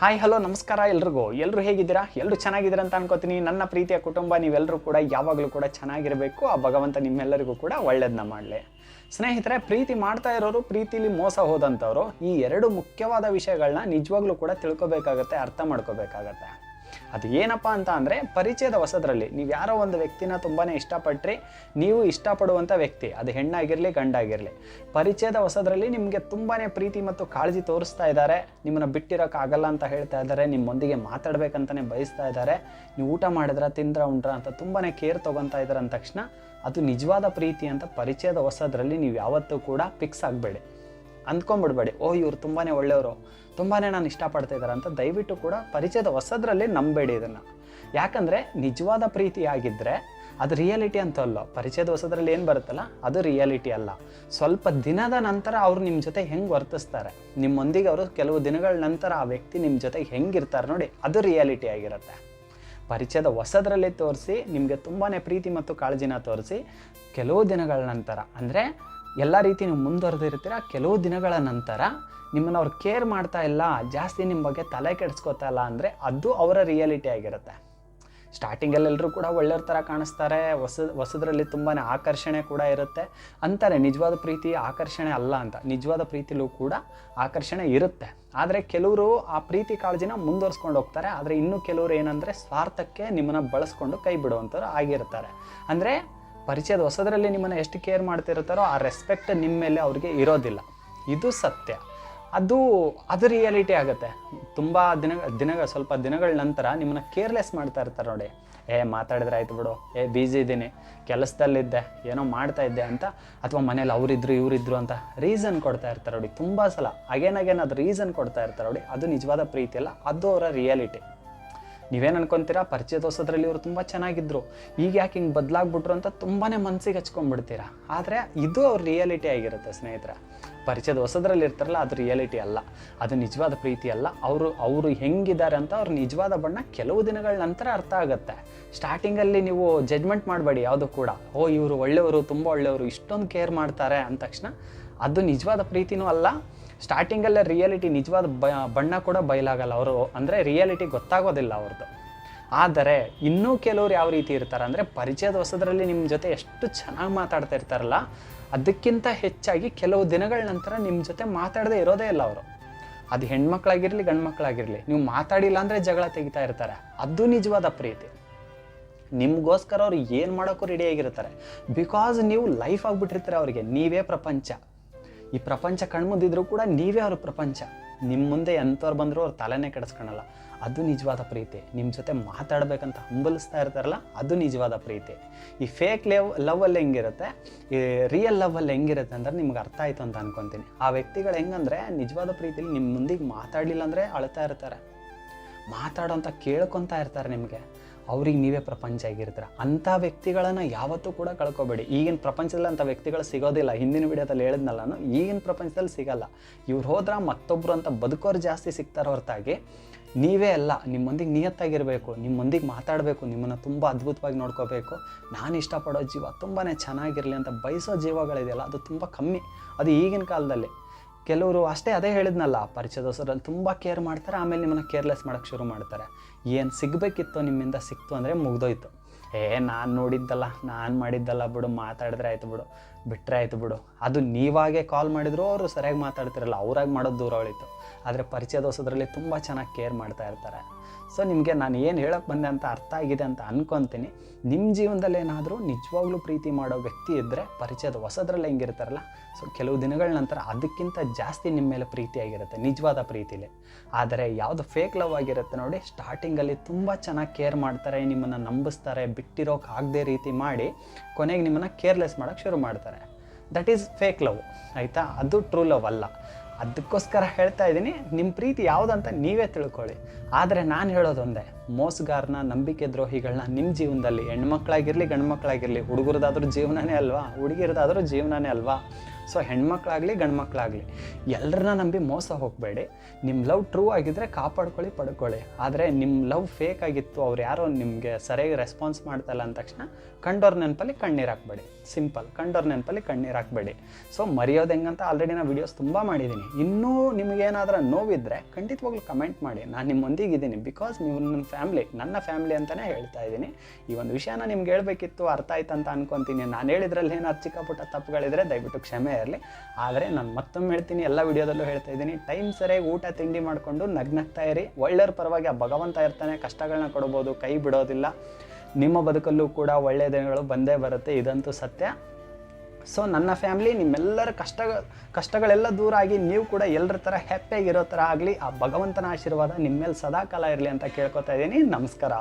Hi hello ನಮಸ್ಕಾರ ಎಲ್ರಿಗೂ. ಎಲ್ಲರೂ ಹೇಗಿದ್ದೀರಾ? ಎಲ್ಲರೂ ಚೆನ್ನಾಗಿದ್ದೀರಾ ಅಂತ ಅನ್ಕೋತೀನಿ. ನನ್ನ ಪ್ರೀತಿಯ ಕುಟುಂಬ ನೀವೆಲ್ಲರೂ ಕೂಡ ಯಾವಾಗಲೂ ಕೂಡ ಚೆನ್ನಾಗಿರಬೇಕು. ಆ ಭಗವಂತ ನಿಮ್ಮೆಲ್ಲರಿಗೂ ಕೂಡ ಒಳ್ಳೇದನ್ನ ಮಾಡಲಿ. ಸ್ನೇಹಿತರೆ, ಪ್ರೀತಿ ಮಾಡ್ತಾ ಇರೋರು, ಪ್ರೀತಿಲಿ ಮೋಸ ಹೋದಂಥವ್ರು ಈ ಎರಡು ಮುಖ್ಯವಾದ ವಿಷಯಗಳನ್ನ ನಿಜವಾಗ್ಲೂ ಕೂಡ ತಿಳ್ಕೊಬೇಕಾಗತ್ತೆ, ಅರ್ಥ ಮಾಡ್ಕೋಬೇಕಾಗತ್ತೆ. ಅದು ಏನಪ್ಪ ಅಂತ ಅಂದರೆ ಪರಿಚಯದ ಹೊಸದ್ರಲ್ಲಿ. ನೀವು ಯಾರೋ ಒಂದು ವ್ಯಕ್ತಿನ ತುಂಬಾ ಇಷ್ಟಪಟ್ಟರೆ ನೀವು ಇಷ್ಟಪಡುವಂಥ ವ್ಯಕ್ತಿ, ಅದು ಹೆಣ್ಣಾಗಿರಲಿ ಗಂಡಾಗಿರಲಿ. ಪರಿಚಯದ ಹೊಸದ್ರಲ್ಲಿ ನಿಮಗೆ ತುಂಬಾ ಪ್ರೀತಿ ಮತ್ತು ಕಾಳಜಿ ತೋರಿಸ್ತಾ ಇದ್ದಾರೆ. ನಿಮ್ಮನ್ನು ಬಿಟ್ಟಿರೋಕ್ಕಾಗಲ್ಲ ಅಂತ ಹೇಳ್ತಾ ಇದ್ದಾರೆ. ನಿಮ್ಮೊಂದಿಗೆ ಮಾತಾಡಬೇಕಂತಲೇ ಬಯಸ್ತಾ ಇದ್ದಾರೆ. ನೀವು ಊಟ ಮಾಡಿದ್ರ, ತಿಂದ್ರ, ಉಂಡ್ರ ಅಂತ ತುಂಬಾ ಕೇರ್ ತೊಗೊತಾ ಇದ್ದಾರೆ ಅಂದ ತಕ್ಷಣ ಅದು ನಿಜವಾದ ಪ್ರೀತಿ ಅಂತ ಪರಿಚಯದ ಹೊಸದ್ರಲ್ಲಿ ನೀವು ಯಾವತ್ತೂ ಕೂಡ ಫಿಕ್ಸ್ ಆಗಬೇಡಿ. ಅಂದ್ಕೊಂಬಿಡ್ಬೇಡಿ ಓ, ಇವ್ರು ತುಂಬಾ ಒಳ್ಳೆಯವರು. ತುಂಬಾ ನಾನು ಇಷ್ಟಪಡ್ತಾ ಇದ್ದಾರೆ ಅಂತ ದಯವಿಟ್ಟು ಕೂಡ ಪರಿಚಯದ ಹೊಸದ್ರಲ್ಲಿ ನಂಬೇಡಿ ಇದನ್ನು. ಯಾಕಂದರೆ ನಿಜವಾದ ಪ್ರೀತಿ ಆಗಿದ್ದರೆ ಅದು ರಿಯಾಲಿಟಿ ಅಂತ ಅಲ್ಲ ಪರಿಚಯದ ಹೊಸದ್ರಲ್ಲಿ ಏನು ಬರುತ್ತಲ್ಲ, ಅದು ರಿಯಾಲಿಟಿ ಅಲ್ಲ. ಸ್ವಲ್ಪ ದಿನದ ನಂತರ ಅವರು ನಿಮ್ಮ ಜೊತೆ ಹೆಂಗೆ ವರ್ತಿಸ್ತಾರೆ? ನಿಮ್ಮೊಂದಿಗೆ ಅವರು ಕೆಲವು ದಿನಗಳ ನಂತರ ಆ ವ್ಯಕ್ತಿ ನಿಮ್ಮ ಜೊತೆ ಹೆಂಗಿರ್ತಾರೆ ನೋಡಿ, ಅದು ರಿಯಾಲಿಟಿ ಆಗಿರುತ್ತೆ. ಪರಿಚಯದ ಹೊಸದ್ರಲ್ಲಿ ತೋರಿಸಿ, ನಿಮಗೆ ತುಂಬಾ ಪ್ರೀತಿ ಮತ್ತು ಕಾಳಜಿನ ತೋರಿಸಿ, ಕೆಲವು ದಿನಗಳ ನಂತರ. ಅಂದರೆ ಎಲ್ಲ ರೀತಿ ನೀವು ಮುಂದುವರೆದಿರ್ತೀರ. ಕೆಲವು ದಿನಗಳ ನಂತರ ನಿಮ್ಮನ್ನು ಅವ್ರು ಕೇರ್ ಮಾಡ್ತಾ ಇಲ್ಲ, ಜಾಸ್ತಿ ನಿಮ್ಮ ಬಗ್ಗೆ ತಲೆ ಕೆಡಿಸ್ಕೋತಾ ಇಲ್ಲ ಅಂದರೆ ಅದು ಅವರ ರಿಯಾಲಿಟಿ ಆಗಿರುತ್ತೆ. ಸ್ಟಾರ್ಟಿಂಗಲ್ಲಿ ಎಲ್ಲರೂ ಕೂಡ ಒಳ್ಳೆಯವ್ರ ಥರ ಕಾಣಿಸ್ತಾರೆ, ಹೊಸ, ಹೊಸದ್ರಲ್ಲಿ ತುಂಬಾ ಆಕರ್ಷಣೆ ಕೂಡ ಇರುತ್ತೆ. ಅಂತಾರೆ, ನಿಜವಾದ ಪ್ರೀತಿ ಆಕರ್ಷಣೆ ಅಲ್ಲ ಅಂತ. ನಿಜವಾದ ಪ್ರೀತಿಲೂ ಕೂಡ ಆಕರ್ಷಣೆ ಇರುತ್ತೆ. ಆದರೆ ಕೆಲವರು ಆ ಪ್ರೀತಿ ಕಾಳಜಿನ ಮುಂದುವರ್ಸ್ಕೊಂಡು ಹೋಗ್ತಾರೆ. ಆದರೆ ಇನ್ನೂ ಕೆಲವರು ಏನಂದರೆ ಸ್ವಾರ್ಥಕ್ಕೆ ನಿಮ್ಮನ್ನು ಬಳಸ್ಕೊಂಡು ಕೈ ಬಿಡುವಂಥವ್ರು ಆಗಿರ್ತಾರೆ. ಅಂದರೆ ಪರಿಚಯದ ಹೊಸದರಲ್ಲಿ ನಿಮ್ಮನ್ನು ಎಷ್ಟು ಕೇರ್ ಮಾಡ್ತಿರ್ತಾರೋ ಆ ರೆಸ್ಪೆಕ್ಟ್ ನಿಮ್ಮ ಮೇಲೆ ಅವ್ರಿಗೆ ಇರೋದಿಲ್ಲ. ಇದು ಸತ್ಯ. ಅದು ಅದು ರಿಯಾಲಿಟಿ ಆಗುತ್ತೆ. ತುಂಬ ದಿನ ದಿನ ಸ್ವಲ್ಪ ದಿನಗಳ ನಂತರ ನಿಮ್ಮನ್ನು ಕೇರ್ಲೆಸ್ ಮಾಡ್ತಾ ಇರ್ತಾರೆ ನೋಡಿ. ಏ, ಮಾತಾಡಿದ್ರೆ ಆಯ್ತು ಬಿಡು. ಏ ಬ್ಯುಸಿ ಇದ್ದೀನಿ ಕೆಲಸದಲ್ಲಿದ್ದೆ. ಏನೋ ಮಾಡ್ತಾ ಇದ್ದೆ ಅಂತ ಅಥವಾ ಮನೇಲಿ ಅವರಿದ್ರು, ಇವರಿದ್ರು ಅಂತ ರೀಸನ್ ಕೊಡ್ತಾ ಇರ್ತಾರೆ ನೋಡಿ. ತುಂಬ ಸಲ. ಅಗೇನ್ ಅಗೇನ್ ಅದು ರೀಸನ್ ಕೊಡ್ತಾ ಇರ್ತಾರೆ ನೋಡಿ. ಅದು ನಿಜವಾದ ಪ್ರೀತಿ ಅಲ್ಲ. ಅದು ಅವರ ರಿಯಾಲಿಟಿ ನೀವೇನು ಅನ್ಕೊಂತೀರಾ? ಪರಿಚಯ ದೋಸದ್ರಲ್ಲಿ ಇವರು ತುಂಬ ಚೆನ್ನಾಗಿದ್ದರು ಈಗ ಯಾಕೆ ಹಿಂಗೆ ಬದಲಾಗ್ಬಿಟ್ರು ಅಂತ ತುಂಬಾ ಮನಸ್ಸಿಗೆ ಹಚ್ಕೊಂಡ್ಬಿಡ್ತೀರಾ? ಆದರೆ ಇದು ಅವ್ರ ರಿಯಾಲಿಟಿ ಆಗಿರುತ್ತೆ ಸ್ನೇಹಿತರ. ಪರಿಚಯದ ಹೊಸದ್ರಲ್ಲಿ ಇರ್ತಾರಲ್ಲ, ಅದು ರಿಯಾಲಿಟಿ ಅಲ್ಲ. ಅದು ನಿಜವಾದ ಪ್ರೀತಿ ಅಲ್ಲ. ಅವರು ಅವರು ಹೆಂಗಿದ್ದಾರೆ ಅಂತ ಅವ್ರ ನಿಜವಾದ ಬಣ್ಣ ಕೆಲವು ದಿನಗಳ ನಂತರ ಅರ್ಥ ಆಗುತ್ತೆ. ಸ್ಟಾರ್ಟಿಂಗಲ್ಲಿ ನೀವು ಜಡ್ಮೆಂಟ್ ಮಾಡಬೇಡಿ ಯಾವುದು ಕೂಡ. ಓ, ಇವರು ಒಳ್ಳೆಯವರು, ತುಂಬ ಒಳ್ಳೆಯವರು, ಇಷ್ಟೊಂದು ಕೇರ್ ಮಾಡ್ತಾರೆ ಅಂದ ತಕ್ಷಣ ಅದು ನಿಜವಾದ ಪ್ರೀತಿನೂ ಅಲ್ಲ. ಸ್ಟಾರ್ಟಿಂಗಲ್ಲೇ ರಿಯಾಲಿಟಿ ನಿಜವಾದ ಬ, ಬಣ್ಣ ಕೂಡ ಬಯಲಾಗಲ್ಲ. ಅವರು ಅಂದರೆ ರಿಯಾಲಿಟಿ ಗೊತ್ತಾಗೋದಿಲ್ಲ ಅವ್ರದ್ದು ಆದರೆ ಇನ್ನೂ ಕೆಲವ್ರು ಯಾವ ರೀತಿ ಇರ್ತಾರೆ ಅಂದರೆ ಪರಿಚಯದ ಹೊಸದ್ರಲ್ಲಿ ನಿಮ್ಮ ಜೊತೆ ಎಷ್ಟು ಚೆನ್ನಾಗಿ ಮಾತಾಡ್ತಾ ಇರ್ತಾರಲ್ಲ, ಅದಕ್ಕಿಂತ ಹೆಚ್ಚಾಗಿ ಕೆಲವು ದಿನಗಳ ನಂತರ ನಿಮ್ಮ ಜೊತೆ ಮಾತಾಡದೇ ಇರೋದೇ ಇಲ್ಲ ಅವರು. ಅದು ಹೆಣ್ಮಕ್ಳಾಗಿರಲಿ ಗಂಡು ಮಕ್ಕಳಾಗಿರಲಿ ನೀವು ಮಾತಾಡಿಲ್ಲ ಅಂದರೆ ಜಗಳ ತೆಗಿತಾ ಇರ್ತಾರೆ. ಅದು ನಿಜವಾದ ಪ್ರೀತಿ. ನಿಮಗೋಸ್ಕರ ಅವ್ರು ಏನು ಮಾಡೋಕ್ಕೂ ರೆಡಿಯಾಗಿರ್ತಾರೆ ಬಿಕಾಸ್ ನೀವು ಲೈಫ್ ಆಗಿಬಿಟ್ಟಿರ್ತಾರೆ ಅವರಿಗೆ, ನೀವೇ ಪ್ರಪಂಚ. ಈ ಪ್ರಪಂಚ ಕಣ್ಮುಂದಿದ್ರು ಕೂಡ ನೀವೇ ಅವ್ರ ಪ್ರಪಂಚ. ನಿಮ್ಮ ಮುಂದೆ ಎಂಥವ್ರು ಬಂದರೂ ಅವ್ರು ತಲೆನೇ ಕೆಡಿಸ್ಕೊಳಲ್ಲ. ಅದು ನಿಜವಾದ ಪ್ರೀತಿ. ನಿಮ್ಮ ಜೊತೆ ಮಾತಾಡಬೇಕಂತ ಹಂಬಲಿಸ್ತಾ ಇರ್ತಾರಲ್ಲ, ಅದು ನಿಜವಾದ ಪ್ರೀತಿ. ಈ ಫೇಕ್ ಲೆವ್ ಲವಲ್ಲಿ ಹೆಂಗಿರುತ್ತೆ? ಈ ರಿಯಲ್ ಲವಲ್ಲಿ ಹೆಂಗಿರುತ್ತೆ ಅಂದ್ರೆ ನಿಮ್ಗೆ ಅರ್ಥ ಆಯಿತು ಅಂತ ಅನ್ಕೊತೀನಿ. ಆ ವ್ಯಕ್ತಿಗಳು ಹೆಂಗಂದ್ರೆ ನಿಜವಾದ ಪ್ರೀತಿಲಿ ನಿಮ್ಮ ಮುಂದಿಗೆ ಮಾತಾಡಲಿಲ್ಲ ಅಂದರೆ ಅಳ್ತಾ ಇರ್ತಾರೆ. ಮಾತಾಡೋಂಥ ಕೇಳ್ಕೊತಾ ಇರ್ತಾರೆ ನಿಮಗೆ. ಅವ್ರಿಗೆ ನೀವೇ ಪ್ರಪಂಚ ಆಗಿರ್ತೀರ. ಅಂಥ ವ್ಯಕ್ತಿಗಳನ್ನು ಯಾವತ್ತೂ ಕೂಡ ಕಳ್ಕೊಬೇಡಿ. ಈಗಿನ ಪ್ರಪಂಚದಲ್ಲಿ ಅಂಥ ವ್ಯಕ್ತಿಗಳು ಸಿಗೋದಿಲ್ಲ. ಹಿಂದಿನ ವಿಡಿಯೋದಲ್ಲಿ ಹೇಳಿದ್ನಲ್ಲ ಈಗಿನ ಪ್ರಪಂಚದಲ್ಲಿ ಸಿಗಲ್ಲ. ಇವ್ರು ಹೋದ್ರೆ ಮತ್ತೊಬ್ಬರು ಅಂತ ಬದುಕೋರು ಜಾಸ್ತಿ ಸಿಗ್ತಾರ ಹೊರತಾಗಿ ನೀವೇ ಅಲ್ಲ ನಿಮ್ಮೊಂದಿಗೆ ನಿಯತ್ತಾಗಿರಬೇಕು ನಿಮ್ಮೊಂದಿಗೆ ಮಾತಾಡಬೇಕು, ನಿಮ್ಮನ್ನು ತುಂಬ ಅದ್ಭುತವಾಗಿ ನೋಡ್ಕೋಬೇಕು. ನಾನು ಇಷ್ಟಪಡೋ ಜೀವ ತುಂಬಾ ಚೆನ್ನಾಗಿರಲಿ ಅಂತ ಬಯಸೋ ಜೀವಗಳಿದೆಯಲ್ಲ, ಅದು ತುಂಬ ಕಮ್ಮಿ. ಅದು ಈಗಿನ ಕಾಲದಲ್ಲಿ. ಕೆಲವರು ಅಷ್ಟೇ ಅದೇ ಹೇಳಿದ್ನಲ್ಲ ಪರಿಚಯದವಸರಲ್ಲಿ ತುಂಬ ಕೇರ್ ಮಾಡ್ತಾರೆ, ಆಮೇಲೆ ನಿಮ್ಮನ್ನು ಕೇರ್ಲೆಸ್ ಮಾಡೋಕ್ಕೆ ಶುರು ಮಾಡ್ತಾರೆ. ಏನು ಸಿಗಬೇಕಿತ್ತು ನಿಮ್ಮಿಂದ ಸಿಕ್ತು ಅಂದರೆ ಮುಗ್ದೋಯ್ತು. ಏ, ನಾನು ನೋಡಿದ್ದಲ್ಲ, ನಾನು ಮಾಡಿದ್ದಲ್ಲ ಬಿಡು, ಮಾತಾಡಿದ್ರೆ ಆಯ್ತು ಬಿಡು ಬಿಟ್ಟರೆ ಆಯ್ತು ಬಿಡು. ಅದು ನೀವಾಗೆ ಕಾಲ್ ಮಾಡಿದ್ರು, ಅವರು ಸರಿಯಾಗಿ ಮಾತಾಡ್ತಿರಲ್ಲ, ಅವ್ರಾಗಿ ಮಾಡೋದು ದೂರ ಉಳಿತು ಆದರೆ ಪರಿಚಯ ದೋಸದ್ರಲ್ಲಿ ತುಂಬ ಚೆನ್ನಾಗಿ ಕೇರ್ ಮಾಡ್ತಾ ಇರ್ತಾರೆ. ಸೊ ನಿಮಗೆ ನಾನು ಏನು ಹೇಳೋಕ್ಕೆ ಬಂದೆ ಅಂತ ಅರ್ಥ ಆಗಿದೆ ಅಂತ ಅನ್ಕೊತೀನಿ. ನಿಮ್ಮ ಜೀವನದಲ್ಲಿ ಏನಾದರೂ ನಿಜವಾಗ್ಲೂ ಪ್ರೀತಿ ಮಾಡೋ ವ್ಯಕ್ತಿ ಇದ್ದರೆ ಪರಿಚಯದ ಹೊಸದ್ರಲ್ಲೇ ಹೆಂಗಿರ್ತಾರಲ್ಲ ಸೊ ಕೆಲವು ದಿನಗಳ ನಂತರ ಅದಕ್ಕಿಂತ ಜಾಸ್ತಿ ನಿಮ್ಮ ಮೇಲೆ ಪ್ರೀತಿಯಾಗಿರುತ್ತೆ ನಿಜವಾದ ಪ್ರೀತಿಲಿ. ಆದರೆ ಯಾವುದು ಫೇಕ್ ಲವ್ ಆಗಿರುತ್ತೆ ನೋಡಿ ಸ್ಟಾರ್ಟಿಂಗಲ್ಲಿ ತುಂಬ ಚೆನ್ನಾಗಿ ಕೇರ್ ಮಾಡ್ತಾರೆ, ನಿಮ್ಮನ್ನು ನಂಬಿಸ್ತಾರೆ, ಬಿಟ್ಟಿರೋಕೆ ಆಗದೆ ರೀತಿ ಮಾಡಿ ಕೊನೆಗೆ ನಿಮ್ಮನ್ನು ಕೇರ್ಲೆಸ್ ಮಾಡೋಕ್ಕೆ ಶುರು ಮಾಡ್ತಾರೆ. ದಟ್ ಈಸ್ ಫೇಕ್ ಲವ್ ಆಯಿತಾ? ಅದು ಟ್ರೂ ಲವ್ ಅಲ್ಲ. ಅದಕ್ಕೋಸ್ಕರ ಹೇಳ್ತಾ ಇದ್ದೀನಿ ನಿಮ್ಮ ಪ್ರೀತಿ ಯಾವುದಂತ ನೀವೇ ತಿಳ್ಕೊಳ್ಳಿ. ಆದರೆ ನಾನು ಹೇಳೋದೊಂದೇ ಮೋಸಗಾರನ ನಂಬಿಕೆ ದ್ರೋಹಿಗಳನ್ನ ನಿಮ್ಮ ಜೀವನದಲ್ಲಿ, ಹೆಣ್ಮಕ್ಳಾಗಿರಲಿ ಗಂಡು ಮಕ್ಕಳಾಗಿರಲಿ ಹುಡುಗರದಾದ್ರೂ ಜೀವನನೇ ಅಲ್ವಾ? ಹುಡುಗಿರದಾದರೂ ಜೀವನನೇ ಅಲ್ವಾ? ಸೊ ಹೆಣ್ಮಕ್ಳಾಗಲಿ ಗಂಡು ಮಕ್ಕಳಾಗಲಿ ಎಲ್ಲರನ್ನ ನಂಬಿ ಮೋಸ ಹೋಗಬೇಡಿ. ನಿಮ್ಮ ಲವ್ ಟ್ರೂ ಆಗಿದ್ದರೆ ಕಾಪಾಡ್ಕೊಳ್ಳಿ, ಪಡ್ಕೊಳ್ಳಿ. ಆದರೆ ನಿಮ್ಮ ಲವ್ ಫೇಕ್ ಆಗಿತ್ತು, ಅವ್ರು ಯಾರೋ ನಿಮಗೆ ಸರಿಯಾಗಿ ರೆಸ್ಪಾನ್ಸ್ ಮಾಡ್ತಾಯಿಲ್ಲ ಅಂದ ತಕ್ಷಣ ಕಂಡೋರ್ ನೆನಪಲ್ಲಿ ಕಣ್ಣೀರು ಹಾಕ್ಬೇಡಿ. ಸಿಂಪಲ್ ಕಂಡೋರ್ ನೆನಪಲ್ಲಿ ಕಣ್ಣೀರು ಹಾಕ್ಬೇಡಿ. ಸೊ ಮರೆಯೋದು ಹೆಂಗಂತ ಆಲ್ರೆಡಿ ನಾನು ವೀಡಿಯೋಸ್ ತುಂಬ ಮಾಡಿದ್ದೀನಿ ಇನ್ನೂ ನಿಮಗೇನಾದರೂ ನೋವಿದ್ದರೆ ಖಂಡಿತವಾಗ್ಲೂ ಕಮೆಂಟ್ ಮಾಡಿ. ನಾನು ನಿಮ್ಮೊಂದಿಗಿದ್ದೀನಿ ಬಿಕಾಸ್ ನೀವು ನನ್ನ ಫ್ಯಾಮ್ಲಿ ನನ್ನ ಫ್ಯಾಮ್ಲಿ ಅಂತಲೇ ಹೇಳ್ತಾ ಇದ್ದೀನಿ. ಈ ಒಂದು ವಿಷಯನ ನಿಮ್ಗೆ ಹೇಳಬೇಕಿತ್ತು, ಅರ್ಥ ಆಯ್ತು ಅಂತ ಅನ್ಕೊತೀನಿ. ನಾನು ಹೇಳಿದ್ರಲ್ಲಿ ಏನಾದ್ರು ಚಿಕ್ಕ ಪುಟ್ಟ ತಪ್ಪುಗಳಿದ್ರೆ ದಯವಿಟ್ಟು ಕ್ಷಮೆ ಇರಲಿ. ಆದರೆ ನಾನು ಮತ್ತೊಮ್ಮೆ ಹೇಳ್ತೀನಿ, ಎಲ್ಲ ವಿಡಿಯೋದಲ್ಲೂ ಹೇಳ್ತಾ ಇದ್ದೀನಿ. ಟೈಮ್ ಸರಿಯಾಗಿ ಊಟ, ತಿಂಡಿ ಮಾಡಿಕೊಂಡು ನಗ್ನಗ್ತಾ ಇರಿ. ಒಳ್ಳೆಯವ್ರ ಪರವಾಗಿ ಆ ಭಗವಂತ ಇರ್ತಾನೆ ಕಷ್ಟಗಳನ್ನ ಕೊಡ್ಬೋದು, ಕೈ ಬಿಡೋದಿಲ್ಲ. ನಿಮ್ಮ ಬದುಕಲ್ಲೂ ಕೂಡ ಒಳ್ಳೆಯ ದಿನಗಳು ಬಂದೇ ಬರುತ್ತೆ, ಇದಂತೂ ಸತ್ಯ. ಸೊ ನನ್ನ ಫ್ಯಾಮ್ಲಿ ನಿಮ್ಮೆಲ್ಲರ ಕಷ್ಟ, ಕಷ್ಟಗಳೆಲ್ಲ ದೂರ ಆಗಿ ನೀವು ಕೂಡ ಎಲ್ಲರ ಥರ ಹ್ಯಾಪಿಯಾಗಿರೋ ಥರ ಆಗಲಿ, ಆ ಭಗವಂತನ ಆಶೀರ್ವಾದ ನಿಮ್ಮ ಮೇಲೆ ಸದಾಕಾಲ ಇರಲಿ ಅಂತ ಕೇಳ್ಕೊತಾ ಇದ್ದೀನಿ. ನಮಸ್ಕಾರ.